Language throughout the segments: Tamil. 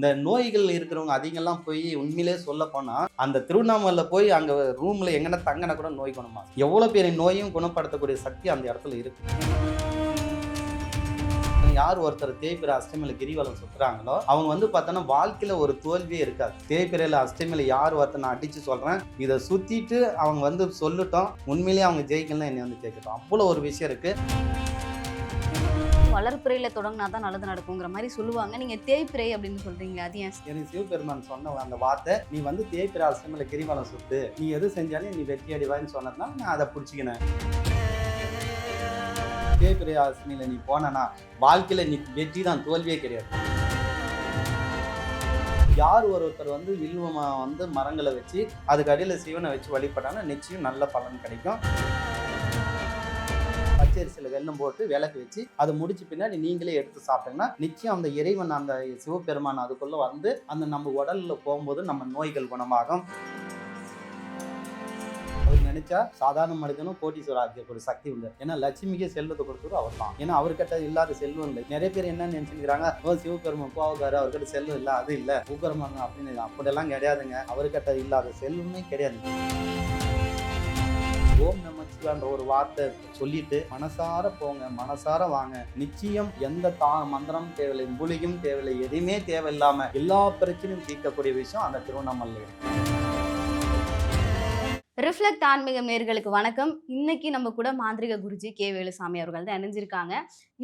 இந்த நோய்கள் இருக்கிறவங்க அதிகம்லாம் போய் உண்மையிலே சொல்ல போனால் அந்த திருவண்ணாமலை போய் அங்கே ரூமில் எங்கன்னா தங்கினா கூட நோய் குணமா? எவ்வளோ பெரிய நோயும் குணப்படுத்தக்கூடிய சக்தி அந்த இடத்துல இருக்கு. யார் ஒருத்தர் தேய்பிரை அஷ்டமியில் கிரிவலம் சுற்றுறாங்களோ அவங்க வந்து பார்த்தோன்னா வாழ்க்கையில் ஒரு தோல்வியே இருக்காது. தேய்பிரையில் அஷ்டமியில் யார் ஒருத்தர் நான் அடித்து சொல்கிறேன் இதை சுற்றிட்டு அவங்க வந்து சொல்லட்டும் உண்மையிலேயே அவங்க ஜெயிக்கலாம் என்னை வந்து கேட்கட்டும். அவ்வளோ ஒரு விஷயம் இருக்குது வளர்ப்பிறையில தொடங்கினா தான் நல்லது நடக்குங்கிற மாதிரி சொல்லுவாங்க. நீங்க தேய்பிறை அப்படின்னு சொல்றீங்க அது ஏன்? எனக்கு சிவபெருமான் சொன்ன அந்த வார்த்தை நீ வந்து தேய்பிரை அஷ்டமியில் கிரிவலம் சுத்து நீ எது செஞ்சாலும் நீ வெற்றி அடிவான்னு சொன்னதுனால நான் அதை பிடிச்சிக்கினேன். தேய்பிரை அஷ்டமியில் நீ போனனா வாழ்க்கையில நீ வெற்றி தான் தோல்வியே கிடையாது. யார் ஒருத்தர் வந்து வில்வமா வந்து மரங்களை வச்சு அதுக்கு அடியில் சிவனை வச்சு வழிபட்டாங்கன்னா நிச்சயம் நல்ல பலன் கிடைக்கும். பச்சரிசியில் வெல்லம் போட்டு விளக்கு வச்சு அதை முடிச்ச பின்னாடி நீங்களே எடுத்து சாப்பிட்டீங்கன்னா நிச்சயம் அந்த இறைவன் அந்த சிவபெருமான் அதுக்குள்ள வந்து அந்த நம்ம உடல்ல போகும்போது நம்ம நோய்கள் குணமாகும். அவர் நினைச்சா சாதாரண மனிதனும் கோட்டீஸ்வரர் ஒரு சக்தி உண்டு. ஏன்னா லட்சுமிக்கு செல்வத்தை கொடுத்தது அவர் தான் ஏன்னா அவர்கிட்ட இல்லாத செல்வம் இல்லை. நிறைய பேர் என்ன நினைச்சுக்கிறாங்க ஓ சிவபெருமான் கோவக்காரு அவர்கிட்ட செல்வம் இல்லை அது இல்லை. சிவபெருமன் அப்படின்னு அப்படியெல்லாம் கிடையாதுங்க. அவர்கிட்ட இல்லாத செல்வமே கிடையாது. ஓம் நமச்சிவான்ற ஒரு வார்த்தை சொல்லிட்டு மனசார போங்க மனசார வாங்க. நிச்சயம் எந்த தா மந்திரம் தேவையில்லை மூலிகையும் தேவையில்லை எதுவுமே தேவையில்லாம எல்லா பிரச்சனையும் தீர்க்கக்கூடிய விஷயம் அந்த திருவண்ணாமலை ரிஃப்ளெக்ட் ஆன்மீகம் நேர்களுக்கு வணக்கம். இன்னைக்கு நம்ம கூட மாந்திரிக குருஜி கே வேலுசாமி அவர்கள் தான் இணைஞ்சிருக்காங்க.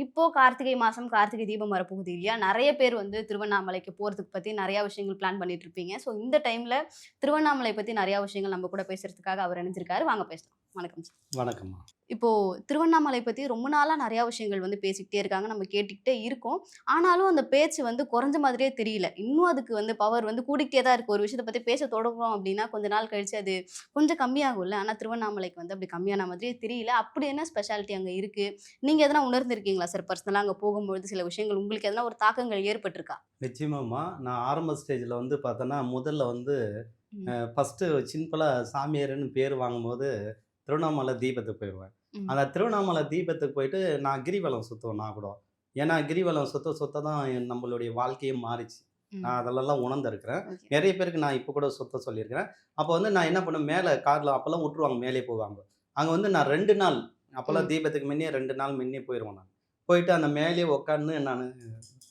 இப்போ கார்த்திகை மாசம் கார்த்திகை தீபம் வரப்போகுது இல்லையா? நிறைய பேர் வந்து திருவண்ணாமலைக்கு போறதுக்கு பத்தி நிறைய விஷயங்கள் பிளான் பண்ணிட்டு இருப்பீங்க. ஸோ இந்த டைம்ல திருவண்ணாமலை பத்தி நிறைய விஷயங்கள் நம்ம கூட பேசுறதுக்காக அவர் இணைஞ்சிருக்காரு. வாங்க பேசலாம். வணக்கம் சார். வணக்கம்மா. இப்போ திருவண்ணாமலை பத்தி ரொம்ப நாளா நிறைய விஷயங்கள் வந்து பேசிக்கிட்டே இருக்காங்க. நம்ம கேட்டுக்கிட்டே இருக்கோம். ஆனாலும் அந்த பேச்சு வந்து குறைஞ்ச மாதிரியே தெரியல. இன்னும் அதுக்கு வந்து பவர் வந்து கூடிக்கிட்டே தான் இருக்கு. ஒரு விஷயத்தை பத்தி பேச தொடங்குறோம் அப்படின்னா கொஞ்ச நாள் கழிச்சு அது கொஞ்சம் கம்மியாகும்ல. ஆனா திருவண்ணாமலைக்கு வந்து அப்படி கம்மியான மாதிரியே தெரியல. அப்படி என்ன ஸ்பெஷாலிட்டி அங்க இருக்கு? நீங்க எதனா உணர்ந்திருக்கீங்களா சார் பர்சனலா அங்க போகும்பொழுது சில விஷயங்கள்? உங்களுக்கு எதனா ஒரு தாக்கங்கள் ஏற்பட்டிருக்கா? நிச்சயமாம்மா. நான் ஆரம்ப ஸ்டேஜில் வந்து பார்த்தோன்னா முதல்ல வந்து. ஃபஸ்ட்டு சிம்பிளாக சாமியார்னு பேர் வாங்கும்போது திருவண்ணாமலை தீபத்துக்கு போயிடுவேன். அந்த திருவண்ணாமலை தீபத்துக்கு போயிட்டு நான் கிரிவலம் சுற்றுவேன் நான் கூட ஏன்னா கிரிவலம் சுத்த சுத்த தான் நம்மளுடைய வாழ்க்கையே மாறிச்சு. நான் அதெல்லாம் உணர்ந்திருக்கிறேன். நிறைய பேருக்கு நான் இப்போ கூட சுத்த சொல்லியிருக்கிறேன் அப்போ வந்து நான் என்ன பண்ணேன் மேலே காரில் அப்போல்லாம் விட்டுருவாங்க மேலே போவாங்க அங்கே வந்து நான் ரெண்டு நாள் அப்போல்லாம். தீபத்துக்கு முன்னே ரெண்டு நாள் முன்னே போயிடுவேன் நான் போயிட்டு அந்த மேலேயே உட்காந்து நான்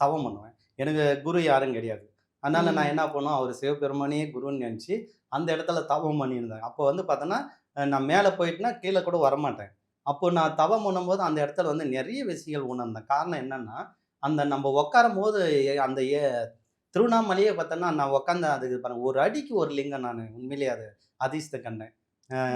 தவம் பண்ணுவேன் எனக்கு குரு யாரும் கிடையாது அதனால. நான் என்ன பண்ணோம் அவர் சிவபெருமானே குருன்னு நினச்சி அந்த இடத்துல தவம் பண்ணியிருந்தேன் அப்போ வந்து பார்த்தோன்னா நான் மேலே போயிட்டுனா கீழே கூட வரமாட்டேன். அப்போ நான் தவம் பண்ணும்போது அந்த இடத்துல வந்து நிறைய விஷயங்கள் உணர்ந்தேன். காரணம் என்னன்னா அந்த நம்ம உட்காரும் போது அந்த ஏ- திருவண்ணாமலையே பார்த்தோன்னா நான் உட்காந்து அதுக்கு பாருங்க ஒரு அடிக்கு ஒரு லிங்கம் நான். உண்மையிலேயே அது அதிர்ஷ்ட கண்டேன்.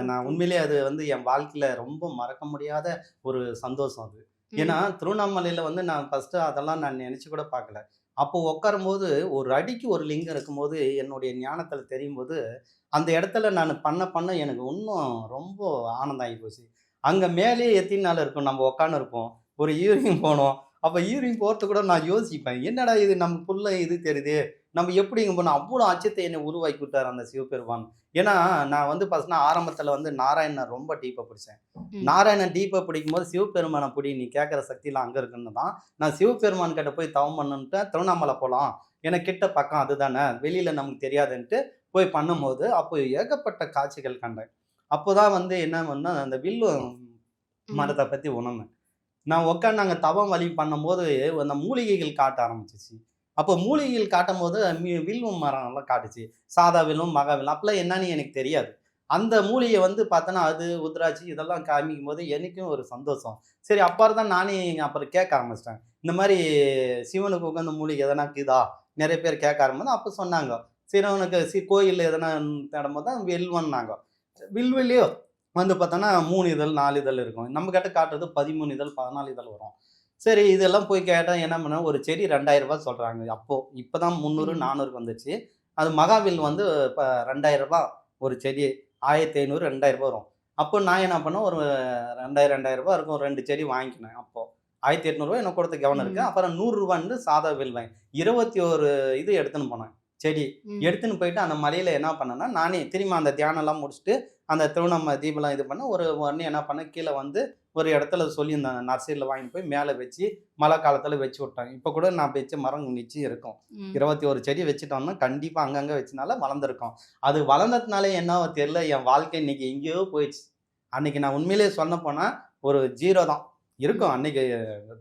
நான். உண்மையிலேயே அது வந்து என் வாழ்க்கையில ரொம்ப மறக்க முடியாத ஒரு சந்தோஷம் அது. ஏன்னா திருவண்ணாமலையில் வந்து நான் ஃபஸ்ட்டு அதெல்லாம் நான் நினச்சி கூட பார்க்கல. அப்போது உட்காரும்போது ஒரு அடிக்கு ஒரு லிங்கம் இருக்கும்போது என்னுடைய ஞானத்தில் தெரியும் போது அந்த இடத்துல நான் பண்ண பண்ண எனக்கு இன்னும் ரொம்ப ஆனந்தம் ஆகி போச்சு. அங்கே மேலேயே எத்தனை நாள் இருக்கும்? நம்ம உட்காந்து இருப்போம் ஒரு ஈவினிங் போனோம். அப்போ ஈவினிங் போகிறது கூட நான் யோசிப்பேன். என்னடா இது? நம்ம புள்ள இது தெரியுது. நம்ம எப்படி இங்கே போனோம் அவ்வளோ அச்சத்தை என்னை உருவாக்கி விட்டார் அந்த சிவபெருமான். ஏன்னா நான் வந்து ஃபஸ்ட்னா ஆரம்பத்தில் வந்து நாராயணன் ரொம்ப டீப்பாக பிடிச்சேன். நாராயணன் டீப்பை பிடிக்கும் போது சிவபெருமானை பிடி நீ கேட்குற சக்தியெலாம் அங்கே இருக்குன்னு தான் நான் சிவபெருமான் கிட்ட போய் தவம் பண்ணுன்ட்டு திருவண்ணாமலை போகலாம் எனக்கு கிட்ட பக்கம் அதுதானே. வெளியில் நமக்கு தெரியாதுன்ட்டு போய் பண்ணும்போது அப்போ ஏகப்பட்ட காட்சிகள் கண்டேன். அப்போ தான் வந்து என்ன பண்ணா அந்த வில்லு மரத்தை பற்றி உணர்ந்தேன். நான் உட்காந்து நாங்கள் தவம் வழி பண்ணும்போது அந்த மூலிகைகள் காட்ட ஆரம்பிச்சிச்சு. அப்போ மூலிகையில் காட்டும் போது மி- மரம்லாம் காட்டுச்சு. சாதா வில்லும் மகா வில்லும் அப்பெல்லாம் என்னன்னு எனக்கு தெரியாது. அந்த மூலிகை வந்து பார்த்தோன்னா அது உத்ராட்சி இதெல்லாம் காமிக்கும் போது எனக்கும் ஒரு சந்தோஷம். சரி அப்புறம் தான் நானே அப்புறம் கேட்க ஆரம்பிச்சிட்டேன். இந்த மாதிரி சிவனுக்கு உட்காந்த மூலிகை எதனா இருக்குதா? நிறைய பேர் கேட்க ஆரம்பிச்சு அப்போ சொன்னாங்க. சிவனுக்கு சி கோயில் எதனா தேடும்போது தான் வில்வன்னாங்க வில்வெளியோ வந்து பார்த்தோன்னா மூணு இதழ் நாலு இதழ் இருக்கும். நம்ம கிட்ட காட்டுறது பதிமூணு இதழ் பதினாலு இதழ் வரும். சரி இதெல்லாம் போய் கேட்டால் என்ன பண்ண ஒரு செடி ரெண்டாயிரம் ரூபாய் சொல்கிறாங்க அப்போது இப்போ தான் முந்நூறு ம். நானூறுக்கு வந்துச்சு. அது மகாவில் வந்து இப்போ ரெண்டாயிரம் ரூபாய் ஒரு செடி. ஆயிரத்தி ஐநூறு ரெண்டாயிரம் ரூபாய் வரும். அப்போ நான் என்ன பண்ணேன் ஒரு ரெண்டாயிரம் ரூபாய் இருக்கும் ரெண்டு செடி வாங்கிக்கினேன் அப்போது ஆயிரத்தி எட்நூறுவா எனக்கு கொடுத்த கவனம் இருக்குது. அப்புறம் நூறுரூவான்னு சாதா வில் வாங்கி இருபத்தி ஒரு இது எடுத்துன்னு போனேன். செடி. எடுத்துன்னு போயிட்டு அந்த மலையில என்ன பண்ணேன்னா நானே திரும்ப அந்த தியானம் எல்லாம் முடிச்சுட்டு அந்த திருவண்ணாமலை தீபம்லாம் இது பண்ண ஒரு உடனே என்ன பண்ணேன் கீழே வந்து ஒரு இடத்துல சொல்லியிருந்தாங்க நர்சரியில் வாங்கிட்டு போய் மேலே வச்சு மழை காலத்தில் வச்சு விட்டாங்க இப்போ கூட நான் வச்ச மரம் நிச்சயம் இருக்கும். இருபத்தி ஒரு செடி வச்சுட்டோம்னா கண்டிப்பாக அங்கங்கே வச்சனால வளர்ந்துருக்கும். அது வளர்ந்ததுனால என்னவோ தெரியல என் வாழ்க்கை இன்னைக்கு எங்கேயோ போயிடுச்சு. அன்னைக்கு நான் உண்மையிலேயே சொன்ன போனால் ஒரு ஜீரோ தான். இருக்கும் அன்னைக்கு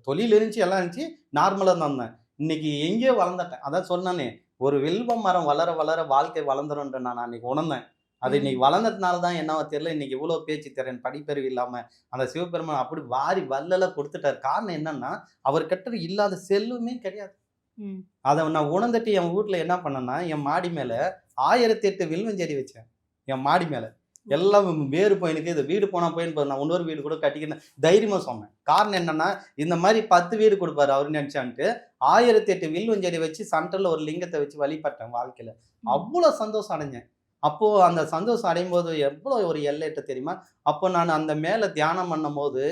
தொழில் இருந்துச்சு எல்லாம் இருந்துச்சு நார்மலாக தான் இருந்தேன். இன்னைக்கு எங்கேயோ வளர்ந்துட்டேன். அதான் சொன்னானே ஒரு வில்வ மரம் வளர வளர வாழ்க்கை வளர்ந்துரும்ன்ற நான் அன்னைக்கு உணர்ந்தேன். அது. இன்னைக்கு வளர்ந்ததுனால தான் என்னவோ தெரியல. இன்னைக்கு இவ்வளோ பேச்சு திறன் படிப்பறிவு இல்லாமல் அந்த சிவபெருமான் அப்படி வாரி வல்லல கொடுத்துட்டார். காரணம் என்னன்னா அவர் கிட்ட இல்லாத செல்வமே கிடையாது. அதை நான் உணர்ந்துட்டு என் வீட்டில் என்ன பண்ணேன்னா என் மாடி மேலே ஆயிரத்தி எட்டு வில்வஞ்செடி வச்சேன். என் மாடி மேலே. எல்லாம் வேறு போயினுக்கு இது வீடு போனால் போயின்னு போது நான் இன்னொரு வீடு கூட கட்டிக்கிறேன் தைரியமாக சொன்னேன். காரணம் என்னன்னா இந்த மாதிரி பத்து வீடு கொடுப்பாரு அவர் நினச்சான்ட்டு ஆயிரத்தி எட்டு வில்வஞ்செடி வச்சு சென்டரில் ஒரு லிங்கத்தை வச்சு வழிபட்டேன் வாழ்க்கையில். அவ்வளோ சந்தோஷம் அடைஞ்சேன். அப்போ அந்த சந்தோஷம் அடையும் போது எவ்வளோ ஒரு எல்லைட்ட தெரியுமா? அப்போ நான் அந்த மேலே தியானம் பண்ணும்போது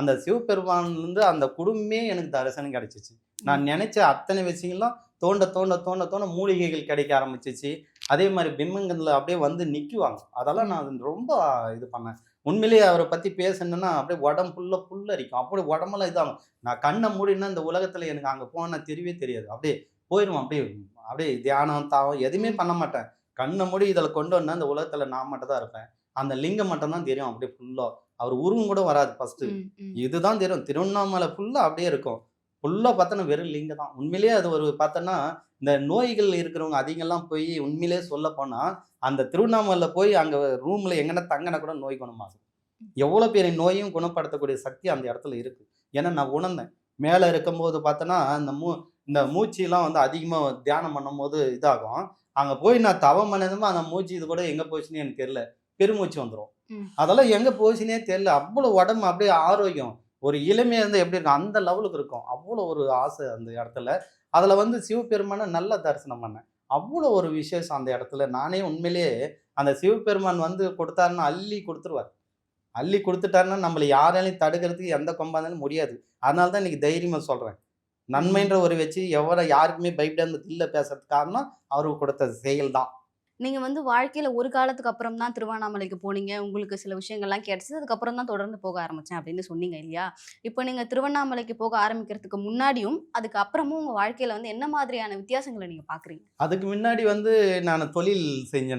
அந்த சிவபெருமான்லேருந்து அந்த குடும்பமே எனக்கு தரிசனம் கிடைச்சிச்சு. நான் நினைச்ச அத்தனை விஷயங்களும் தோண்ட தோண்ட தோண்ட தோண்ட மூலிகைகள் கிடைக்க ஆரம்பிச்சிச்சு. அதே மாதிரி பிம்பங்கள்ல அப்படியே வந்து நிக்குவாங்க. அதெல்லாம் நான் ரொம்ப இது பண்ணேன். உண்மையிலேயே அவரை பத்தி பேசணும்னா அப்படியே உடம்பு ஃபுல்லா புல்லரிக்கும் அப்படி உடம்பெல்லாம் இதாகும். நான் கண்ணை மூடினா இந்த உலகத்துல எனக்கு அங்க போனா தெரியவே தெரியாது. அப்படியே போயிடுவோம் அப்படியே அப்படியே தியானம் தாவம் எதுவுமே பண்ண மாட்டேன். கண்ணை மூடி இதில் கொண்டு வந்தா இந்த உலகத்துல நான் மட்டும் தான் இருப்பேன். அந்த லிங்கம் மட்டும் தான் தெரியும். அப்படியே ஃபுல்லா அவர் உருவம் கூட வராது ம். இதுதான் தெரியும். திருவண்ணாமலை ஃபுல்லா அப்படியே இருக்கும். ஃபுல்லா பார்த்தோன்னா வெறும் லிங்கம் தான். உண்மையிலேயே அது ஒரு பார்த்தோன்னா இந்த நோய்கள் இருக்கிறவங்க அதிகம்லாம் போய் உண்மையிலேயே சொல்ல போனா அந்த திருவண்ணாமலையில் போய் அங்க ரூம்ல எங்கன்னா தங்கினா கூட நோய் குணமாகும். எவ்வளோ பெரிய நோயும் குணப்படுத்தக்கூடிய சக்தி அந்த இடத்துல இருக்கு. ஏன்னா நான் உணர்ந்தேன். மேலே இருக்கும்போது பார்த்தோன்னா இந்த மூ இந்த மூச்சிலாம் வந்து அதிகமாக தியானம் பண்ணும்போது இதாகும். அங்கே போய் நான் தவம் பண்ணதுமே அந்த மூச்சு இது கூட எங்கே போச்சுன்னு எனக்கு தெரியல. பெருமூச்சு வந்துடும். அதெல்லாம் எங்கே போச்சுன்னே தெரியல. அவ்வளோ உடம்பு அப்படியே ஆரோக்கியம். ஒரு இளமையாக இருந்து எப்படி இருக்கும்? அந்த லெவலுக்கு இருக்கும். அவ்வளோ ஒரு ஆசை அந்த இடத்துல. அதில் வந்து சிவபெருமானை நல்லா தரிசனம் பண்ணேன். அவ்வளோ ஒரு விசேஷம் அந்த இடத்துல. நானே உண்மையிலேயே அந்த சிவபெருமான் வந்து கொடுத்தாருன்னா அள்ளி கொடுத்துருவார். அள்ளி கொடுத்துட்டாருன்னா நம்மளை யாராலையும் தடுக்கிறதுக்கு எந்த கொம்பாந்தாலும் முடியாது. அதனால தான் இன்றைக்கி தைரியமாக சொல்கிறேன் நன்மைன்ற ஒரு வச்சு எவ்வளோ யாருக்குமே பயப்படாமல் இல்லை பேசுறதுக்கு காரணம் அவருக்கு கொடுத்த செயல் தான். நீங்க வந்து வாழ்க்கையில ஒரு காலத்துக்கு அப்புறம் தான் திருவண்ணாமலைக்கு போனீங்க. உங்களுக்கு சில விஷயங்கள்லாம் கிடைச்சது அதுக்கப்புறம் தான் தொடர்ந்து போக ஆரம்பிச்சேன் அப்படின்னு சொன்னீங்க இல்லையா? இப்போ நீங்க திருவண்ணாமலைக்கு போக ஆரம்பிக்கிறதுக்கு முன்னாடியும் அதுக்கு அப்புறமும் உங்க வாழ்க்கையில வந்து என்ன மாதிரியான வித்தியாசங்களை நீங்க பாக்குறீங்க? அதுக்கு முன்னாடி வந்து நான் தொழில் செஞ்சேன்.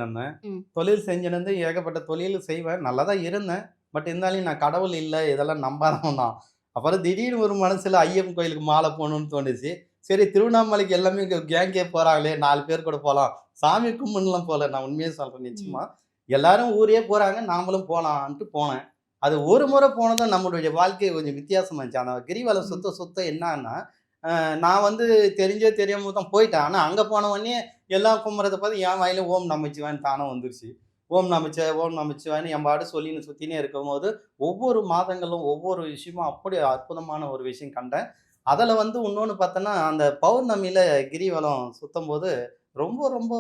தொழில் செஞ்சிருந்து ஏகப்பட்ட தொழில் செய்வேன். நல்லா தான் இருந்தேன். பட் இருந்தாலும் நான் கடவுள் இல்லை இதெல்லாம் நம்பாதவன் தான். அப்புறம் திடீர்னு ஒரு மனசுல ஐயப்பன் கோயிலுக்கு மாலை போகணும்னு தோணுச்சு. சரி திருவண்ணாமலைக்கு எல்லாமே கேங்கே போறாங்களே நாலு பேர் கூட போகலாம். சாமி கும்பிடலாம் போல நான் உண்மையே சொல்றேன் நிச்சயமா. எல்லாரும் ஊரே போறாங்க நாமளும் போலான்ட்டு போனேன். அது ஒரு முறை போனதும் நம்மளுடைய வாழ்க்கை கொஞ்சம் வித்தியாசமா இருந்துச்சு. அந்த கிரிவலம். சுத்த சுத்த என்னன்னா நான் வந்து தெரிஞ்சோ தெரியாம தான் போயிட்டேன். ஆனா அங்க போன உடனே எல்லாம் கும்புறதை பார்த்து என் வாயில ஓம் நமச்சிவான்னு தானே வந்துருச்சு. ஓம் நமச்ச ஓம் நமச்சிவான்னு என் பாடு சொல்லின்னு சுத்தினே இருக்கும்போது ஒவ்வொரு மாதங்களும் ஒவ்வொரு விஷயமும் அப்படி அற்புதமான ஒரு விஷயம் கண்டேன். அதில் வந்து இன்னொன்று பார்த்தோன்னா அந்த பௌர்ணமியில் கிரிவலம் சுத்தும் போது ரொம்ப ரொம்ப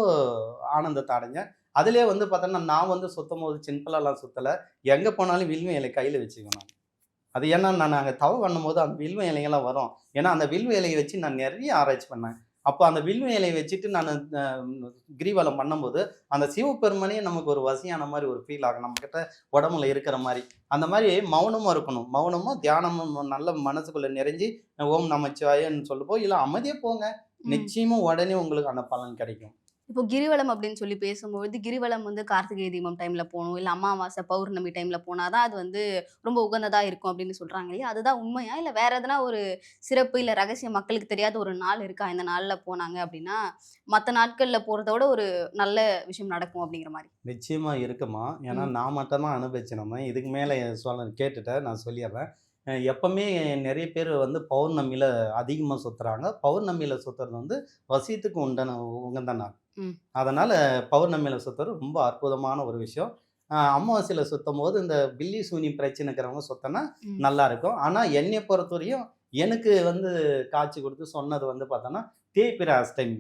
ஆனந்தத்தை அடைஞ்சேன். அதிலே வந்து பார்த்தோன்னா நான் வந்து சுத்தும் போது சிம்பிளாலாம் சுற்றலை எங்கே போனாலும் வில்வ இலை கையில் வச்சுக்கணும் அது ஏன்னா நான் அங்கே தவ பண்ணும்போது அந்த வில்வ இலைங்கெல்லாம் வரும். ஏன்னா அந்த வில்வ இலையை வச்சு நான் நிறைய ஆராய்ச்சி பண்ணேன். அப்போ அந்த வில்வ இலையை வச்சுட்டு நான் கிரிவலம் பண்ணும்போது அந்த சிவபெருமனே நமக்கு ஒரு வசியான மாதிரி ஒரு ஃபீல் ஆகும். நம்மக்கிட்ட உடம்புல இருக்கிற மாதிரி. அந்த மாதிரி மௌனமும் இருக்கணும். மௌனமும் தியானமும் நல்ல மனசுக்குள்ளே நிறைஞ்சி ஓம் நமச்சிவாயன்னு சொல்லுப்போ இல்லை அமைதியாக போங்க. நிச்சயமா உடனே உங்களுக்கு அந்த பலன் கிடைக்கும். இப்போ கிரிவலம் அப்படின்னு சொல்லி பேசும்பொழுது கிரிவலம் வந்து கார்த்திகை தீபம் டைம்ல போகணும் இல்ல அமாவாசை பௌர்ணமி டைம்ல போனாதான் அது வந்து ரொம்ப உகந்ததா இருக்கும் அப்படின்னு சொல்றாங்க இல்லையா? அதுதான் உண்மையா? இல்ல வேற எதனா ஒரு சிறப்பு இல்ல ரகசியம் மக்களுக்கு தெரியாத ஒரு நாள் இருக்கா இந்த நாள்ல போனாங்க அப்படின்னா மத்த நாட்கள்ல போறத விட ஒரு நல்ல விஷயம் நடக்கும் அப்படிங்கிற மாதிரி. நிச்சயமா இருக்குமா? ஏன்னா. நான் மட்டும் தான் அனுபவிச்சினோம் இதுக்கு மேலே சொல்ல கேட்டுட்டேன் நான் சொல்லிடுறேன். எப்பவுமே நிறைய பேர் வந்து பௌர்ணமியில் அதிகமாக சுற்றுறாங்க பௌர்ணமியில் சுற்றுறது வந்து வசியத்துக்கு உண்டான உகந்த நாள். அதனால் பௌர்ணமியில் சுற்றுறது ரொம்ப அற்புதமான ஒரு விஷயம். அமாவாசையில் சுற்றும் போது இந்த பில்லி சூனி பிரச்சனை இருக்கிறவங்க சுத்தனா ம். நல்லா இருக்கும். ஆனால் என்னை பொறுத்தவரையும் எனக்கு வந்து காட்சி கொடுத்து சொன்னது வந்து பார்த்தோன்னா தேய்பிர அஷ்டமி.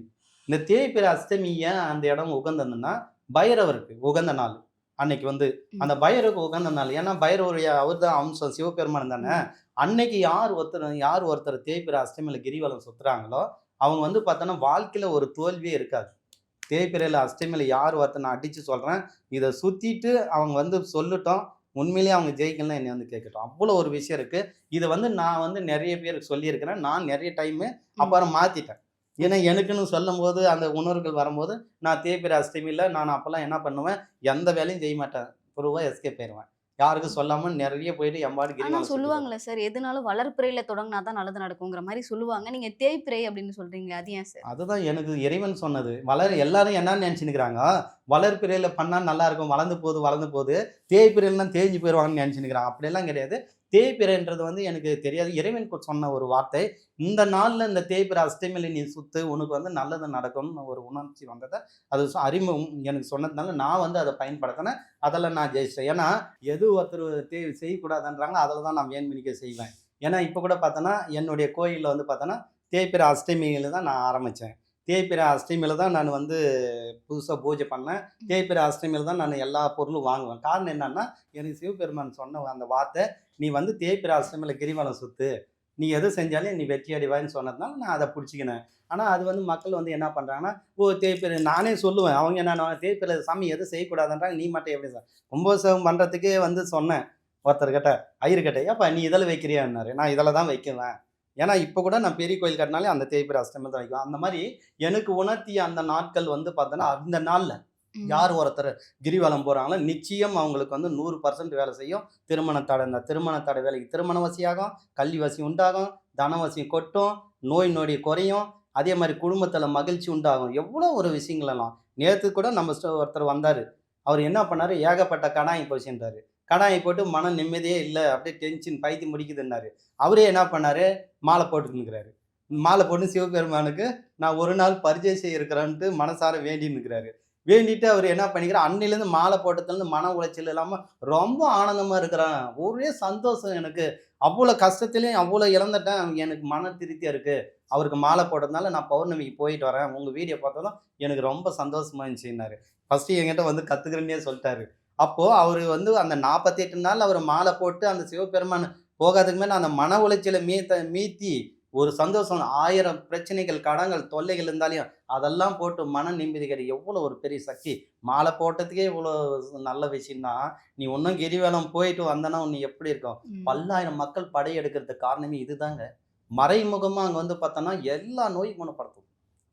இந்த தேய்பிர அஷ்டமி ஏன் அந்த இடம் உகந்ததுன்னா பைரவருக்கு உகந்த நாள். அன்னைக்கு வந்து. அந்த பைரவருக்கு உகந்த நாள் ஏன்னா பைரவருடைய அவர் தான் அம்சம் சிவபெருமான் தானே. அன்னைக்கு யார் ஒருத்தர் யார் ஒருத்தர் தேய்பிர அஷ்டமியில் கிரிவலம் சுத்துறாங்களோ அவங்க வந்து பார்த்தோன்னா வாழ்க்கையில் ஒரு தோல்வியே இருக்காது. தேய்பிரையில் அஷ்டமியில் யார் ஒருத்தர் நான் அடித்து சொல்கிறேன் இதை சுற்றிட்டு அவங்க வந்து சொல்லட்டும் உண்மையிலேயே அவங்க ஜெயிக்கலன்னா என்னை வந்து கேட்கட்டும். அவ்வளோ ஒரு விஷயம் இருக்குது இதை வந்து நான் வந்து நிறைய பேருக்கு சொல்லியிருக்கிறேன். நான் நிறைய டைமு அப்புறம் மாற்றிட்டேன் ஏன்னா எனக்குன்னு சொல்லும்போது அந்த உணர்வுகள் வரும்போது நான் தேய்பிரை அஷ்டமியில் நான் அப்போல்லாம் என்ன பண்ணுவேன்? எந்த வேலையும் செய்ய மாட்டேன். பொதுவாக எஸ்கேப் போயிடுவேன் யாருக்கும் சொல்லாமல் நிறைய போயிட்டு எம்பாடு ஆனா சொல்லுவாங்களே சார் எதுனாலும் வளர்ப்பிறையில தொடங்கினா தான் நல்லது நடக்குங்கிற மாதிரி சொல்லுவாங்க. நீங்க தேய்பிறை அப்படின்னு சொல்றீங்க அது ஏன் சார் அதுதான் எனக்கு இறைவன் சொன்னது. வளர் எல்லாரும் என்ன நினச்சினுக்கிறாங்க வளர்ப்பிறையில் பண்ணால் நல்லா இருக்கும் வளர்ந்து போகுது வளர்ந்து போகுது. தேய்பிறையிலாம் தேஞ்சு போயிடுவாங்கன்னு நினச்சினுக்கிறாங்க அப்படியெல்லாம் கிடையாது. தேய்பிறைன்றது வந்து எனக்கு தெரியாது. இறைவன் சொன்ன ஒரு வார்த்தை. இந்த நாளில் இந்த தேய்பிறை அஷ்டமியில் நீ சுத்து உனக்கு வந்து நல்லது நடக்கும்னு ஒரு உணர்ச்சி வந்ததை அது அறிமுகம் எனக்கு சொன்னதுனால நான் வந்து அதை பயன்படுத்தினேன். அதில் நான் ஜெயிச்சிட்டேன். ஏன்னா எது ஒருத்தர் தே செய்யக்கூடாதுன்றாங்க அதில் தான் நான் வேண்மணிக்க செய்வேன். ஏன்னா இப்போ கூட பார்த்தோன்னா என்னுடைய கோயிலில் வந்து பார்த்தோன்னா தேய்பிறை அஷ்டமியில் தான் நான் ஆரம்பித்தேன் தேய்பிறை அஷ்டமியில் தான் நான் வந்து புதுசாக பூஜை பண்ணேன். தேய்பிறை அஷ்டமியில் தான் நான் எல்லா பொருளும் வாங்குவேன். காரணம் என்னன்னா எனக்கு சிவபெருமான் சொன்ன அந்த வார்த்தை நீ வந்து தேய்பிறை அஷ்டமியில் கிரிவலம் சுத்து. நீ எது செஞ்சாலும் நீ வெற்றி அடிவாயின்னு சொன்னதுனால நான் அதை பிடிச்சிக்கினேன். ஆனால் அது வந்து மக்கள் வந்து என்ன பண்ணுறாங்கன்னா ஓ தேய்பிறை. நானே சொல்லுவேன். அவங்க என்ன தேய்பிறை சாமி எதுவும் செய்யக்கூடாதுன்றாங்க. நீ மட்டும் எப்படி சார் கும்பாபிஷேகம் பண்ணுறதுக்கே வந்து சொன்னேன் ஒருத்தர்கிட்ட ஐயர்கிட்ட ஏப்பா நீ இதில் வைக்கிறியான்னாரு. நான் இதில் தான் வைக்குவேன். ஏன்னா இப்போ கூட நான் பெரிய கோயில் கட்டினாலே அந்த தேய்பிறை அஷ்டமி தான் வைக்குவேன் அந்த மாதிரி எனக்கு உணர்த்திய அந்த நாட்கள் வந்து பார்த்தோன்னா அந்த நாளில். யார் ஒருத்தர் கிரிவலம் போகிறாங்களோ நிச்சயம் அவங்களுக்கு வந்து நூறு பர்சன்ட் வேலை செய்யும். திருமண தடை இந்த திருமண தடை வேலைக்கு திருமண வசியாகும் கல்வி வசி உண்டாகும் தனவசி கொட்டும் நோய் நொடி குறையும் அதே மாதிரி குடும்பத்தில் மகிழ்ச்சி உண்டாகும். எவ்வளோ ஒரு விஷயங்கள் எல்லாம். நேற்று கூட நம்ம ஒருத்தர் வந்தார். அவர் என்ன பண்ணார்? ஏகப்பட்ட கடாய் போச்சுன்றாரு கடாயை போட்டு மன நிம்மதியே இல்லை அப்படியே டென்ஷன் பைத்தி முடிக்குதுன்னாரு. அவரே என்ன பண்ணாரு? மாலை போட்டுக்கிறாரு மாலை போட்டு சிவபெருமானுக்கு நான் ஒரு நாள் பரிச்சயம் செய்ய இருக்கிறேன்ட்டு மனசார வேண்டி நிற்கிறாரு வேண்டிட்டு அவர் என்ன பண்ணிக்கிறார்? அன்னிலேருந்து மாலை போட்டதுலேருந்து மன உளைச்சல் இல்லாமல் ரொம்ப ஆனந்தமாக இருக்கிறான். ஒரே சந்தோஷம் எனக்கு. அவ்வளோ கஷ்டத்துலேயும் அவ்வளோ இழந்துட்டேன். எனக்கு மன திருப்தியாக இருக்குது அவருக்கு மாலை போட்டதுனால நான் பௌர்ணமிக்கு போயிட்டு வரேன். உங்கள் வீடியோ பார்த்ததும் எனக்கு ரொம்ப சந்தோஷமாக இருந்துச்சுன்னாரு. ஃபஸ்ட்டு என்கிட்ட வந்து கற்றுக்கிறேன்னே சொல்லிட்டாரு. அப்போது அவர் வந்து அந்த நாற்பத்தி எட்டு நாள் அவர் மாலை போட்டு அந்த சிவபெருமான் போகாததுக்கு மேலே அந்த மன உளைச்சலை மீத்த மீத்தி ஒரு சந்தோஷம் ஆயிரம் பிரச்சனைகள் கடங்கள் தொல்லைகள் இருந்தாலையும் அதெல்லாம் போட்டு மன நிம்மதி கிடைக்கும் எவ்வளோ ஒரு பெரிய சக்தி. மாலை போட்டதுக்கே இவ்வளோ நல்ல விஷயம்னா நீ இன்னும் கிரிவலம் போயிட்டு வந்தனா நீ எப்படி இருக்கும். பல்லாயிரம் மக்கள் படையெடுக்கிறதுக்கு காரணமே இதுதாங்க. மறைமுகமாக அங்கே வந்து பார்த்தோன்னா எல்லா நோயும் குணப்படுத்தும்.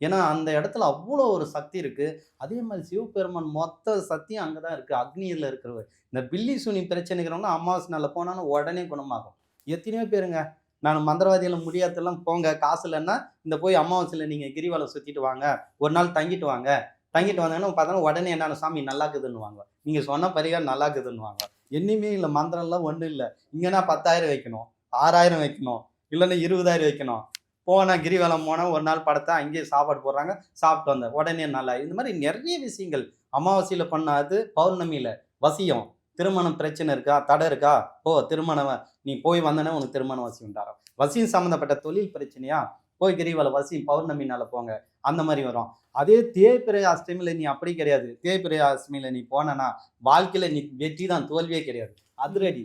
ஏன்னா அந்த இடத்துல அவ்வளோ ஒரு சக்தி இருக்குது அதே மாதிரி சிவபெருமான் மொத்த சக்தியும் அங்கே தான் இருக்குது அக்னியில் இருக்கிறவர். இந்த பில்லி சுனி பிரச்சனைக்கிறவங்க அமாவாசை நாளில் போனாலும் உடனே குணமாகும். எத்தனையோ பேருங்க. நான் மந்திரவாதிகள் முடியாதெல்லாம் போங்க. காசு இல்லைன்னா இந்த போய் அமாவாசையில் நீங்கள் கிரிவலம் சுற்றிட்டு வாங்க. ஒரு நாள் தங்கிட்டு வாங்க. தங்கிட்டு வந்தாங்கன்னா பார்த்தோன்னா உடனே என்னென்ன சாமி நல்லாக்குதுன்னு வாங்க நீங்கள் சொன்ன பரிகாரம் நல்லாக்குதுன்னு வாங்க என்னையுமே இல்லை. மந்திரம்லாம் ஒன்றும் இல்லை. இங்கன்னா பத்தாயிரம் வைக்கணும். ஆறாயிரம் வைக்கணும். இல்லைன்னா இருபதாயிரம் வைக்கணும். போனேன் கிரிவலம் போனேன் ஒரு நாள் படத்தை அங்கேயே சாப்பாடு போடுறாங்க சாப்பிட்டு வந்தேன் உடனே நல்லா இந்த மாதிரி நிறைய விஷயங்கள். அமாவாசையில் பண்ணாது பௌர்ணமியில். வசியம். திருமணம் பிரச்சனை இருக்கா? தடை இருக்கா? ஓ திருமணம் நீ போய் வந்தனே உனக்கு திருமண வசியம் உண்டாகும் வசியம் சம்மந்தப்பட்ட தொழில் பிரச்சனையா? போய் கிரிவல வசியம் பௌர்ணமினால போங்க. அந்த மாதிரி வரும். அதே தேய்பிறை அஷ்டமியில் நீ அப்படி கிடையாது. தேய்பிறை அஷ்டமியில் நீ போனனா வாழ்க்கையில் நீ வெற்றி தான் தோல்வியே கிடையாது. அதிரடி.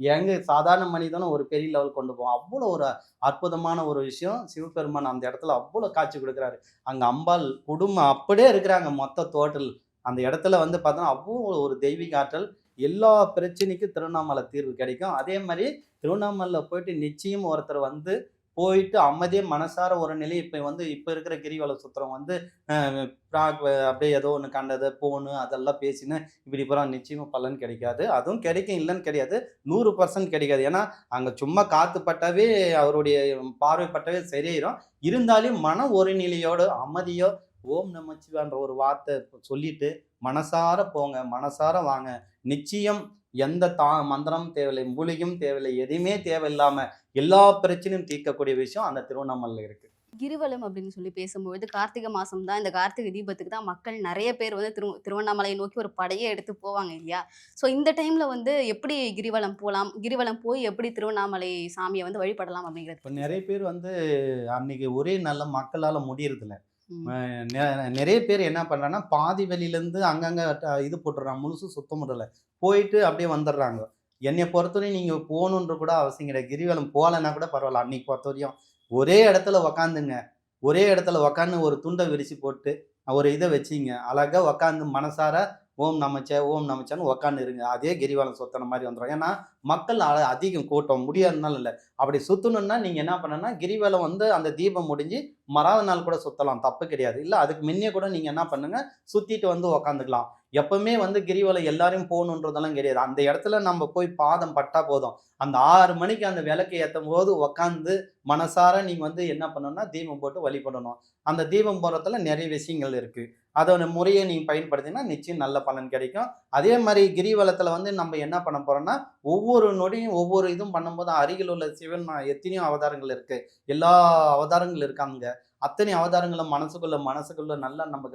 எங்க சாதாரண மனிதனும் ஒரு பெரிய லெவல் கொண்டு போவோம் அவ்வளோ ஒரு அற்புதமான ஒரு விஷயம். சிவபெருமான் அந்த இடத்துல அவ்வளோ காட்சி கொடுக்குறாரு. அங்கே அம்பாள் குடும்பம் அப்படியே இருக்கிறாங்க மொத்த தோட்டல் அந்த இடத்துல வந்து பார்த்தோன்னா அவ்வளோ ஒரு தெய்வீக ஆற்றல். எல்லா பிரச்சனைக்கும் திருவண்ணாமலை தீர்வு கிடைக்கும். அதே மாதிரி திருவண்ணாமலையில் போயிட்டு நிச்சயம் ஒருத்தர் வந்து போயிட்டு அமைதியே மனசார ஒரு நிலை இப்போ வந்து இப்போ இருக்கிற கிரிவல சுத்திரம் வந்து அஹ், அப்படியே ஏதோ ஒன்று கண்டது போனு அதெல்லாம் பேசினு இப்படி போகிறா நிச்சயமாக பலன் கிடைக்காது. அதுவும் கிடைக்கும் இல்லைன்னு கிடையாது. நூறு பர்சன்ட் கிடைக்காது. ஏன்னா அங்கே சும்மா காத்து பட்டாவே அவருடைய பார்வை பட்டாவே சரியாயிரும். இருந்தாலும் மன ஒரு நிலையோடு அமைதியோ ஓம் நமச்சிவான்ற ஒரு வார்த்தை சொல்லிட்டு மனசார போங்க மனசார வாங்க. நிச்சயம் எந்த தா மந்திரம் தேவையில்லை மூலிகையும் தேவையில்லை எதுவுமே தேவையில்லாம எல்லா பிரச்சனையும் தீர்க்கக்கூடிய விஷயம் அந்த திருவண்ணாமலையில் இருக்கு. கிரிவலம் அப்படின்னு சொல்லி பேசும்பொழுது கார்த்திகை மாசம் தான் இந்த கார்த்திகை தீபத்துக்கு தான் மக்கள் நிறைய பேர் வந்து திரு திருவண்ணாமலையை நோக்கி ஒரு படையே எடுத்து போவாங்க இல்லையா? ஸோ இந்த டைம்ல வந்து எப்படி கிரிவலம் போகலாம் கிரிவலம் போய் எப்படி திருவண்ணாமலை சாமியை வந்து வழிபடலாம் அப்படிங்கிறது? இப்போ நிறைய பேர் வந்து அன்னைக்கு ஒரே நல்ல மக்களால் முடியறதில்ல. நிறைய பேர் என்ன பண்ணுறாங்கன்னா பாதி வெளியிலேருந்து அங்கங்கே இது போட்டுறாங்க முழுசு சுத்தம் முடியல போயிட்டு அப்படியே வந்துடுறாங்க. என்னை பொறுத்தவரையும் நீங்கள் போகணுன்ற கூட அவசியம் கிடையாது. கிரிவலம் போகலைன்னா கூட பரவாயில்ல. அன்னைக்கு பொறுத்தவரையும் ஒரே இடத்துல உக்காந்துங்க. ஒரே இடத்துல உக்காந்து ஒரு துண்டை விரிச்சு போட்டு ஒரு இதை வச்சிங்க. அழகாக உக்காந்து மனசார ஓம் நமச்ச ஓம் நமச்சான்னு உக்காந்து இருங்க. அதே கிரிவலம் சுத்தின மாதிரி வந்துடும் ஏன்னா மக்கள் அ- அதிகம் கூட்டம். முடியாதனால இல்லை. அப்படி சுற்றணுன்னா நீங்கள் என்ன பண்ணணும்னா கிரிவலம் வந்து அந்த தீபம் முடிஞ்சு மறாத நாள் கூட சுத்தலாம். தப்பு கிடையாது. இல்லை அதுக்கு முன்னே கூட நீங்கள் என்ன பண்ணுங்கள் சுற்றிட்டு வந்து உக்காந்துக்கலாம். எப்பவுமே வந்து கிரிவலம் எல்லாரையும் போகணுன்றதெல்லாம் கிடையாது. அந்த இடத்துல நம்ம போய் பாதம் பட்டா போதும். அந்த ஆறு மணிக்கு அந்த விளக்கு ஏற்றும் போது உக்காந்து மனசார நீங்கள் வந்து என்ன பண்ணணும்னா தீபம் போட்டு வழிபடணும். அந்த தீபம் போடுறதுல நிறைய விஷயங்கள் இருக்குது அதோட முறையை நீங்க பயன்படுத்தினா நிச்சயம் நல்ல பலன் கிடைக்கும். அதே மாதிரி கிரிவலத்துல வந்து நம்ம என்ன பண்ண போறோம்னா ஒவ்வொரு நொடியும் ஒவ்வொரு இதுவும் பண்ணும்போது அருகில் உள்ள சிவன் எத்தனையோ அவதாரங்கள் இருக்கு. எல்லா அவதாரங்கள் இருக்காங்க. அத்தனை அவதாரங்களும் மனசுக்குள்ள மனசுக்குள்ள நல்லா நம்ம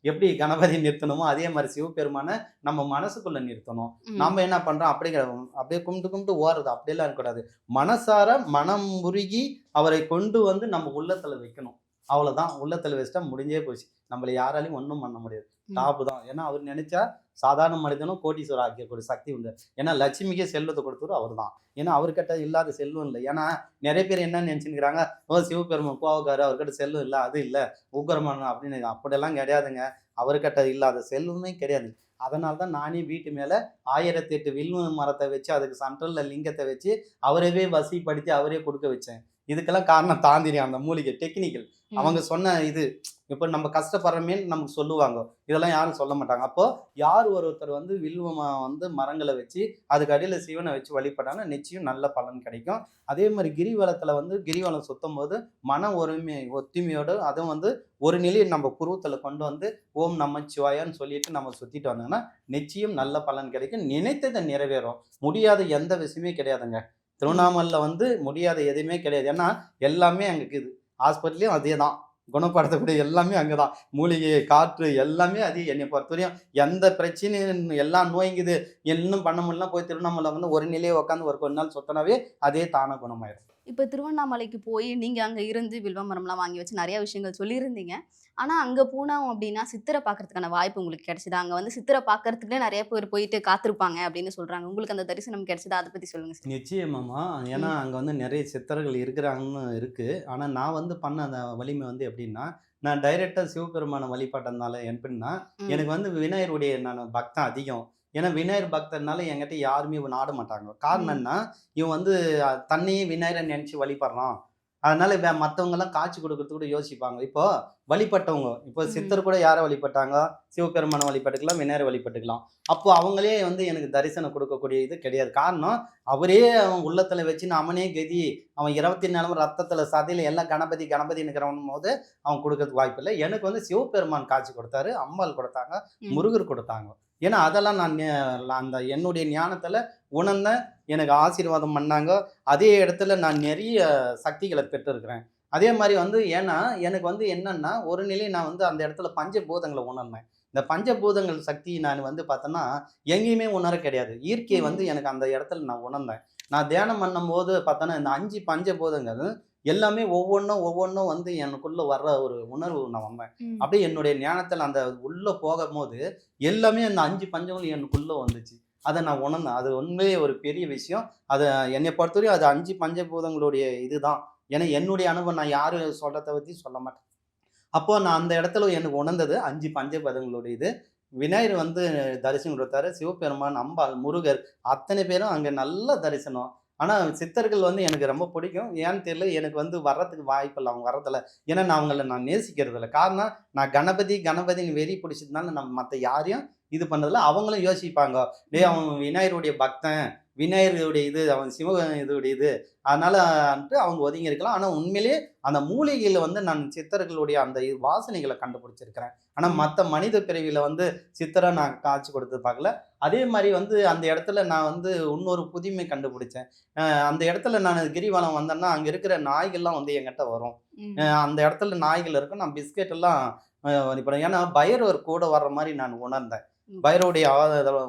எப்படி கணபதி நிறுத்தணுமோ அதே மாதிரி சிவபெருமானை நம்ம மனசுக்குள்ள நிறுத்தணும். நம்ம என்ன பண்றோம்? அப்படிங்கிற அப்படியே கும்பிட்டு கும்பிட்டு ஓடுறது. அப்படியெல்லாம் இருக்கக்கூடாது. மனசார மனம் உருகி அவரை கொண்டு வந்து நம்ம உள்ளத்துல வைக்கணும். அவ்வளவுதான். உள்ளத்துல வச்சுட்டா முடிஞ்சே போச்சு. நம்மள யாராலையும் ஒன்றும் பண்ண முடியாது. டாப்பு தான். ஏன்னா அவர் நினைச்சா சாதாரண மனிதனும் கோட்டீஸ்வரர் ஆக்கக்கூடிய சக்தி உண்டு. ஏன்னா லட்சுமிக்கே செல்வத்தை கொடுத்தவர் அவர் தான் ஏன்னா அவர்கிட்ட இல்லாத செல்வம் இல்லை. ஏன்னா நிறைய பேர் என்ன நினைச்சுக்கிறாங்க ஓ சிவபெருமான் கோவக்காரு அவர்கிட்ட செல்வம் இல்லை. அது இல்லை. உக்கரமான அப்படின்னு அப்படியெல்லாம் கிடையாதுங்க. அவர்கிட்ட இல்லாத செல்வமே கிடையாது. அதனால தான் நானே வீட்டு மேலே ஆயிரத்தி எட்டு வில்வ மரத்தை வச்சு அதுக்கு சென்ட்ரலில் லிங்கத்தை வச்சு அவரவே வசிப்படுத்தி அவரே கொடுக்க வச்சேன். இதுக்கெல்லாம் காரணம் தாந்திரியம் அந்த மூலிகை டெக்னிக்கல். அவங்க சொன்ன இது இப்போ நம்ம கஷ்டப்படுறோமேன்னு நமக்கு சொல்லுவாங்க. இதெல்லாம் யாரும் சொல்ல மாட்டாங்க. அப்போ யார் ஒருத்தர் வந்து வில்வ ம- வந்து மரங்களை வச்சு அதுக்கு அடியில் சிவனை வச்சு வழிபட்டாங்கன்னா நிச்சயம் நல்ல பலன் கிடைக்கும். அதே மாதிரி கிரிவலத்தில் வந்து கிரிவலம் சுத்தும் போது மன ஒருமை ஒத்துமையோடு அதுவும் வந்து ஒரு நிலையை நம்ம புருவத்தில் கொண்டு வந்து ஓம் நமச்சிவாயான்னு சொல்லிட்டு நம்ம சுத்திட்டு வந்தோம்னா நிச்சயம் நல்ல பலன் கிடைக்கும். நினைத்ததை நிறைவேறும். முடியாத எந்த விஷயமே கிடையாதுங்க. திருவண்ணாமலையில் வந்து முடியாத எதுவுமே கிடையாது. ஏன்னா எல்லாமே அங்கே இருக்குது ஹாஸ்பிட்டல்லையும் அதே தான் குணப்படுத்தக்கூடிய எல்லாமே அங்கே தான் மூலிகை காற்று எல்லாமே அது என்னை பொறுத்தவரையும் எந்த பிரச்சனையும் எல்லாம் நோய்ங்குது. இன்னும் பண்ண முடியல போய் திருவண்ணாமலை வந்து ஒரு நிலையை உட்காந்து ஒரு கொஞ்ச நாள் சுத்தினாவே அதே தானாக குணமாயிடும் இப்போ திருவண்ணாமலைக்கு போய் நீங்க அங்க இருந்து வில்வ மரம்லாம் வாங்கி வச்சு நிறைய விஷயங்கள் சொல்லியிருந்தீங்க. ஆனா அங்க போனோம் அப்படின்னா சித்தரை பார்க்கறதுக்கான வாய்ப்பு உங்களுக்கு கிடைச்சதா? அங்க வந்து சித்தரை பார்க்கறதுக்குனே நிறைய பேர் போயிட்டு காத்திருப்பாங்க அப்படின்னு சொல்றாங்க. உங்களுக்கு அந்த தரிசனம் கிடைச்சதா? அதை பத்தி சொல்லுங்க சார். நிச்சயமாமா ஏன்னா அங்கே வந்து நிறைய சித்தர்கள் இருக்கிறாங்கன்னு இருக்குது ஆனால் நான் வந்து பண்ண அந்த வலிமை வந்து எப்படின்னா நான் டைரெக்டாக சிவபெருமான வழிபாட்டதுனால எப்படின்னா. எனக்கு வந்து விநாயகருடைய நான் பக்தன் அதிகம். ஏன்னா விநாயகர் பக்தர்னால என்கிட்ட யாருமே இவன் நாட மாட்டாங்க. காரணம் என்ன? இவன் வந்து தன்னையே விநாயகரை நினச்சி வழிபடுறான். அதனால மத்தவங்க எல்லாம் காட்சி கொடுக்கறது கூட யோசிப்பாங்க. இப்போ வழிபட்டவங்க இப்போ. சித்தர் கூட யாரை வழிபட்டாங்க? சிவபெருமானை வழிபட்டுக்கலாம் விநாயகரை வழிபட்டுக்கலாம். அப்போ அவங்களே வந்து எனக்கு தரிசனம் கொடுக்கக்கூடிய இது கிடையாது. காரணம் அவரே அவன் உள்ளத்துல வச்சு அவனே கதி அவன் இருபத்தி நாலு ரத்தத்துல சதையில எல்லாம் கணபதி கணபதி நிற்கிறவன் போது அவன் கொடுக்கறதுக்கு வாய்ப்பு இல்லை. எனக்கு வந்து சிவபெருமான் காட்சி கொடுத்தாரு அம்பாள் கொடுத்தாங்க. முருகர் கொடுத்தாங்க. ஏன்னா அதெல்லாம் நான் அந்த என்னுடைய ஞானத்துல உணர்ந்த எனக்கு ஆசீர்வாதம் பண்ணாங்க. அதே இடத்துல நான் நிறைய சக்திகளை பெற்றிருக்கிறேன். அதே மாதிரி வந்து ஏன்னா எனக்கு வந்து என்னன்னா ஒரு நிலை நான் வந்து அந்த இடத்துல பஞ்சபூதங்களை உணர்ந்தேன். இந்த பஞ்சபூதங்கள் சக்தி நான் வந்து பார்த்தோன்னா எங்கேயுமே உணர கிடையாது. இயற்கையை வந்து எனக்கு அந்த இடத்துல நான் உணர்ந்தேன். நான் தியானம் பண்ணும்போது பார்த்தோன்னா இந்த அஞ்சு பஞ்சபூதங்கள் எல்லாமே ஒவ்வொன்றும் ஒவ்வொன்றும் வந்து எனக்குள்ள வர்ற ஒரு உணர்வு நான் வந்தேன். அப்படியே என்னுடைய ஞானத்தில் அந்த உள்ள போகும்போது எல்லாமே அந்த அஞ்சு பஞ்சங்களும் எனக்குள்ள வந்துச்சு. அதை நான் உணர்ந்தேன். அது உண்மையே ஒரு பெரிய விஷயம். அதை என்னை பொறுத்தவரையும் அது அஞ்சு பஞ்சபூதங்களுடைய இதுதான். ஏன்னா என்னுடைய அனுபவம் நான் யாரும் சொல்கிறத பற்றி சொல்ல மாட்டேன். அப்போ நான் அந்த இடத்துல எனக்கு உணர்ந்தது அஞ்சு பஞ்சபதங்களுடைய இது. விநாயகர் வந்து தரிசனம் கொடுத்தாரு. சிவபெருமான் அம்பாள் முருகர் அத்தனை பேரும் அங்கே நல்ல தரிசனம். ஆனால் சித்தர்கள் வந்து எனக்கு ரொம்ப பிடிக்கும். ஏன்னு தெரியல எனக்கு வந்து வர்றதுக்கு வாய்ப்பு இல்லை. அவங்க வரதில்லை ஏன்னா நான் அவங்கள நான் நேசிக்கிறது இல்லை காரணம் நான் கணபதி கணபதின்னு வெறி பிடிச்சதுனால நம்ம மற்ற யாரையும் இது பண்ணதில்ல அவங்களும் யோசிப்பாங்க. டேய் அவன் விநாயகருடைய பக்தன். விநாயகருடைய இது அவன் சிவ இதுடைய இது. அதனால வந்துட்டு அவங்க ஒதுங்கி இருக்கலாம் ஆனால் உண்மையிலேயே அந்த மூலிகையில் வந்து நான் சித்தர்களுடைய அந்த வாசனைகளை கண்டுபிடிச்சிருக்கிறேன். ஆனால். மற்ற மனித பிறவியில் வந்து சித்தரை நான் காட்சி கொடுத்து பார்க்கல. அதே மாதிரி வந்து அந்த இடத்துல நான் வந்து இன்னொரு புதுமை கண்டுபிடிச்சேன். அந்த இடத்துல நான் கிரிவலம் வந்தேன்னா அங்கே இருக்கிற நாய்கள்லாம் வந்து என்கிட்ட வரும். அந்த இடத்துல நாய்கள் இருக்கும். நான் பிஸ்கெட் எல்லாம் ஏன்னா பைரவர் கூட வர்ற மாதிரி நான் உணர்ந்தேன். ம். உடனே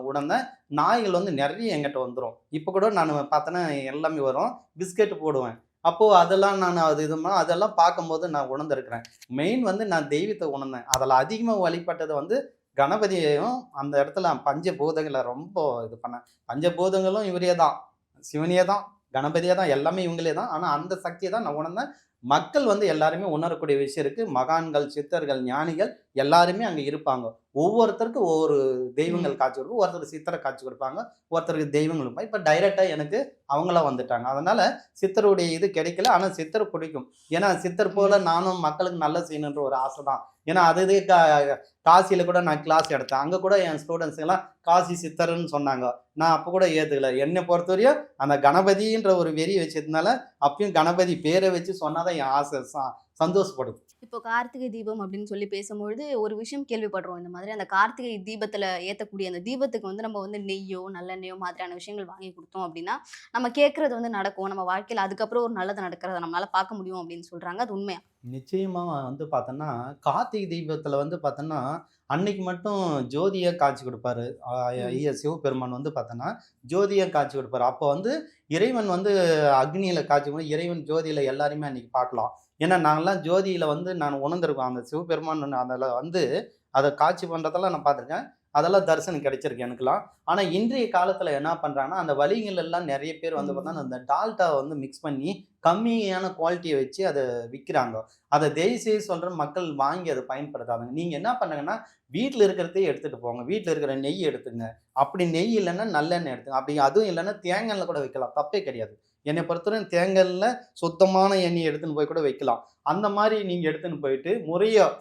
உணர்ந்தேன் நாய்கள் வந்து நிறைய எங்கிட்ட வந்துடும் இப்போ கூட நான் பார்த்தேன்னா எல்லாமே வரும். பிஸ்கெட் போடுவேன். அப்போது அதெல்லாம் நான் அது இது அதெல்லாம் பார்க்கும்போது நான் உணர்ந்திருக்கிறேன். மெயின் வந்து நான் தெய்வத்தை உணர்ந்தேன். அதில் அதிகமாக வழிபட்டது வந்து கணபதியையும் அந்த இடத்துல பஞ்சபூதங்களை ரொம்ப இது பண்ணேன். பஞ்சபூதங்களும் இவரே தான். சிவனியே தான் கணபதியே தான் எல்லாமே இவங்களே தான். ஆனால் அந்த சக்தியை தான் நான் உணர்ந்தேன். மக்கள் வந்து எல்லாருமே உணரக்கூடிய விஷயம் இருக்குது மகான்கள் சித்தர்கள் ஞானிகள் எல்லாருமே அங்க இருப்பாங்க. ஒவ்வொருத்தருக்கும் ஒவ்வொரு தெய்வங்கள் காட்சி கொடுக்கும். ஒருத்தர் சித்தரை காட்சி கொடுப்பாங்க. ஒருத்தருக்கு தெய்வங்கள் இருப்பாங்க இப்போ டைரக்டா எனக்கு அவங்களா வந்துட்டாங்க. அதனால சித்தருடைய இது கிடைக்கல. ஆனா சித்தர் பிடிக்கும். ஏன்னா சித்தர் போல நானும் மக்களுக்கு நல்ல செய்யணுன்ற ஒரு ஆசை தான். ஏன்னா அது இது கா- காசியில கூட நான் கிளாஸ் எடுத்தேன். அங்க கூட என் ஸ்டூடெண்ட்ஸ் எல்லாம் காசி சித்தர்னு சொன்னாங்க. நான் அப்போ கூட ஏத்துக்கல. என்னை பொறுத்தவரையும் அந்த கணபதின்ற ஒரு வெறி வச்சதுனால அப்பயும் கணபதி பேரை வச்சு சொன்னாதான் என் ஆசை. ச- சந்தோஷப்படும் இப்போ கார்த்திகை தீபம் அப்படின்னு சொல்லி பேசும்பொழுது ஒரு விஷயம் கேள்விப்படுறோம். இந்த மாதிரி அந்த கார்த்திகை தீபத்துல ஏத்தக்கூடிய அந்த தீபத்துக்கு வந்து நம்ம வந்து நெய்யோ நல்லெண்ணெயோ மாதிரியான விஷயங்கள் வாங்கி கொடுத்தோம் அப்படின்னா நம்ம கேட்கறது வந்து நடக்கும். நம்ம வாழ்க்கையில அதுக்கப்புறம் ஒரு நல்லது நடக்கிறத நம்மளால பார்க்க முடியும் அப்படின்னு சொல்றாங்க. அது உண்மையா? நிச்சயமா வந்து பார்த்தோன்னா கார்த்திகை தீபத்துல வந்து பார்த்தோன்னா அன்னைக்கு மட்டும் ஜோதியை காட்சி கொடுப்பாரு. ஐயா சிவபெருமான் வந்து பார்த்தோன்னா ஜோதியை காட்சி கொடுப்பாரு. அப்போ வந்து இறைவன் வந்து அக்னியில காட்சி கொடுத்து இறைவன் ஜோதியில எல்லாரையுமே அன்னைக்கு பார்க்கலாம். ஏன்னா நாங்கெல்லாம் ஜோதியில வந்து நான் உணர்ந்திருக்கோம் அந்த சிவபெருமான் அதில் வந்து அதை காட்சி பண்றதெல்லாம் நான் பார்த்துருக்கேன். அதெல்லாம் தரிசனம் கிடைச்சிருக்கு எனக்குலாம் ஆனா இன்றைய காலத்துல என்ன பண்றாங்கன்னா அந்த வழிகள் எல்லாம் நிறைய பேர் வந்து. பார்த்தா அந்த டால்டா வந்து மிக்ஸ் பண்ணி கம்மியான குவாலிட்டியை வச்சு அதை விற்கிறாங்க அதை தயவுசெய்து சொல்கிறேன் மக்கள் வாங்கி அதை பயன்படுத்தாதுங்க. நீங்கள் என்ன பண்ணுங்கன்னா வீட்டில் இருக்கிறதே எடுத்துகிட்டு போங்க. வீட்டில் இருக்கிற நெய் எடுத்துங்க. அப்படி நெய் இல்லைன்னா நல்லெண்ணெய் எடுத்துங்க. அப்படி அதுவும் இல்லைன்னா தேங்காயில் கூட வைக்கலாம். தப்பே கிடையாது. என்னை பொறுத்தவரை தேங்காயில் சுத்தமான எண்ணெய் எடுத்துன்னு போய் கூட வைக்கலாம். அந்த மாதிரி நீங்கள் எடுத்துன்னு போயிட்டு முறையாக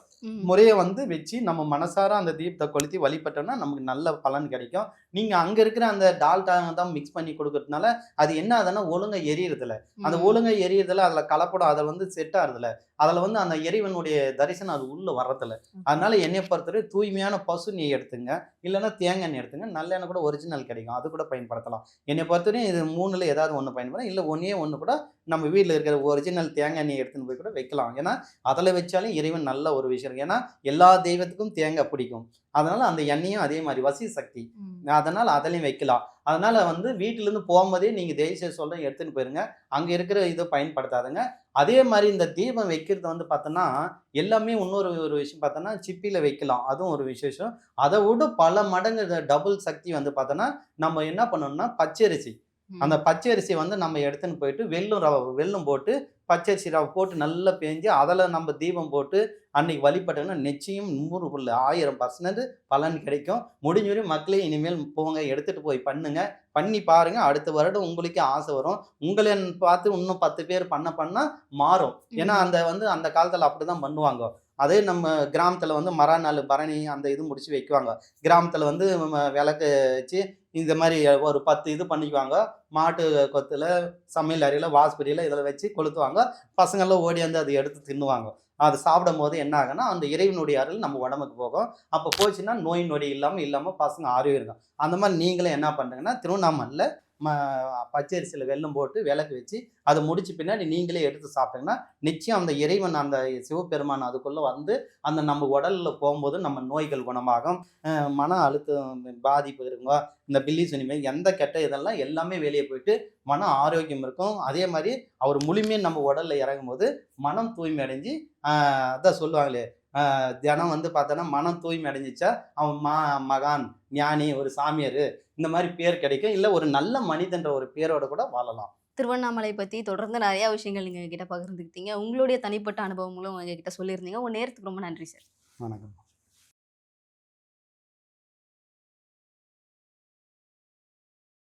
முறையை வந்து வச்சு நம்ம மனசார அந்த தீபத்தை கொளுத்தி வழிபட்டோம்னா நமக்கு நல்ல பலன் கிடைக்கும். நீங்கள் அங்கே இருக்கிற அந்த டால்டா தான் மிக்ஸ் பண்ணி கொடுக்கறதுனால அது என்ன ஆகுதுன்னா ஒழுங்கா எரியறதில்ல. அந்த. ஒழுங்கை எரியறதுல அதுல கலப்படம் அதில் வந்து செட் ஆகுறதுல அதுல வந்து அந்த இறைவனுடைய தரிசனம் அது உள்ள வர்றதில்ல. அதனால என்னை பொறுத்தவரை தூய்மையான பசு நெய் எடுத்துங்க. இல்லைன்னா தேங்காய் எண்ணெய் எடுத்துங்க. நல்லெண்ணெய் கூட ஒரிஜினல் கிடைக்கும். அது கூட பயன்படுத்தலாம். என்னை பொறுத்தவரையும் இது மூணுல ஏதாவது ஒன்று பயன்படும் இல்லை ஒன்றே ஒன்று கூட நம்ம வீட்டில் இருக்கிற ஒரிஜினல் தேங்காய் எண்ணெய் எடுத்துன்னு போய் கூட வைக்கலாம். ஏன்னா அதில் வச்சாலும் இறைவன் நல்ல ஒரு விஷயம் இருக்கு. ஏன்னா எல்லா தெய்வத்துக்கும் தேங்காய் பிடிக்கும். அதனால அந்த எண்ணெயும் அதே மாதிரி வசி சக்தி. அதனால அதுலயும் வைக்கலாம். அதனால வந்து வீட்டுல இருந்து போகும்போதே நீங்க தயவுசெய்து சொல்றேன் எடுத்துன்னு போயிருங்க. அங்க இருக்கிற இதை பயன்படுத்தாதுங்க. அதே மாதிரி இந்த தீபம் வைக்கிறது வந்து பார்த்தோன்னா எல்லாமே இன்னொரு ஒரு விஷயம் பார்த்தோன்னா சிப்பியில் வைக்கலாம். அதுவும் ஒரு விசேஷம். அதை விட பல மடங்கு டபுள் சக்தி வந்து பார்த்தோன்னா நம்ம என்ன பண்ணணும்னா பச்சரிசி. அந்த பச்சரிசி வந்து நம்ம எடுத்துன்னு போயிட்டு வெல்லும் ரவை வெல்லம் போட்டு பச்சரிசி ரவை போட்டு நல்லா பேஞ்சு அதில் நம்ம தீபம் போட்டு அன்னைக்கு வழிபட்டோம்னா நிச்சயம் நூறு புள்ள ஆயிரம் பர்சன்ட் பலன் கிடைக்கும். முடிஞ்ச வரையும் மக்களே இனிமேல் போங்க எடுத்துகிட்டு போய் பண்ணுங்க. பண்ணி பாருங்கள் அடுத்த வருடம் உங்களுக்கே ஆசை வரும். உங்களை பார்த்து இன்னும் பத்து பேர் பண்ண பண்ணால் மாறும். ஏன்னா அந்த வந்து அந்த காலத்தில் அப்படி தான் பண்ணுவாங்க. அதே நம்ம கிராமத்தில் வந்து மரநாள் பரணி அந்த இது முடிச்சு வைக்குவாங்க. கிராமத்தில் வந்து விளக்கு வச்சு இந்த மாதிரி ஒரு பத்து இது பண்ணிக்குவாங்க. மாட்டு கொத்தில் சமையல் அறையில் வாஸ்பரியில இதில் வச்சு கொளுத்துவாங்க. பசங்கள்லாம் ஓடி வந்து அதை எடுத்து தின்னுவாங்க. அது சாப்பிடும் போது என்ன ஆகும்னா அந்த இறைவனுடைய அருள் நம்ம உடம்புக்கு போகும். அப்போ போச்சுன்னா நோய் நொடி இல்லாமல் இல்லாமல் பசங்க ஆரோக்கியம் இருக்கும் அந்த மாதிரி நீங்களும் என்ன பண்ணுறீங்கன்னா திருவண்ணாமலையில் பச்சரிசியில் வெல்லம் போட்டு விளக்கு வச்சு அதை முடிச்ச பின்னாடி நீங்களே எடுத்து சாப்பிட்டீங்கன்னா நிச்சயம் அந்த இறைவன் அந்த சிவபெருமான் அதுக்குள்ளே வந்து அந்த நம்ம உடலில் போகும்போது நம்ம நோய்கள் குணமாகும். மன அழுத்தம் பாதிப்பு இருக்குங்க. இந்த பில்லி சுனிமை எந்த கெட்ட இதெல்லாம் எல்லாமே வெளியே போயிட்டு மன ஆரோக்கியம் இருக்கும். அதே மாதிரி அவர் முழுமையாக நம்ம உடலில் இறங்கும் போது மனம் தூய்மை அடைஞ்சு அதான் சொல்லுவாங்களே தினம் வந்து பார்த்தோன்னா மனம் தூய்மை அடைஞ்சிச்சா அவன் மா மகான் ஞானி ஒரு சாமியார் இந்த மாதிரி பேர் கிடைக்கும். இல்லை ஒரு நல்ல மனிதன்ற ஒரு பேரோட கூட வாழலாம். திருவண்ணாமலை பத்தி தொடர்ந்து நிறைய விஷயங்கள் நீங்க எங்ககிட்ட பகிர்ந்துக்கிட்டீங்க. உங்களுடைய தனிப்பட்ட அனுபவங்களும் எங்ககிட்ட சொல்லியிருந்தீங்க. உங்க நேரத்துக்கு ரொம்ப நன்றி சார். வணக்கம்.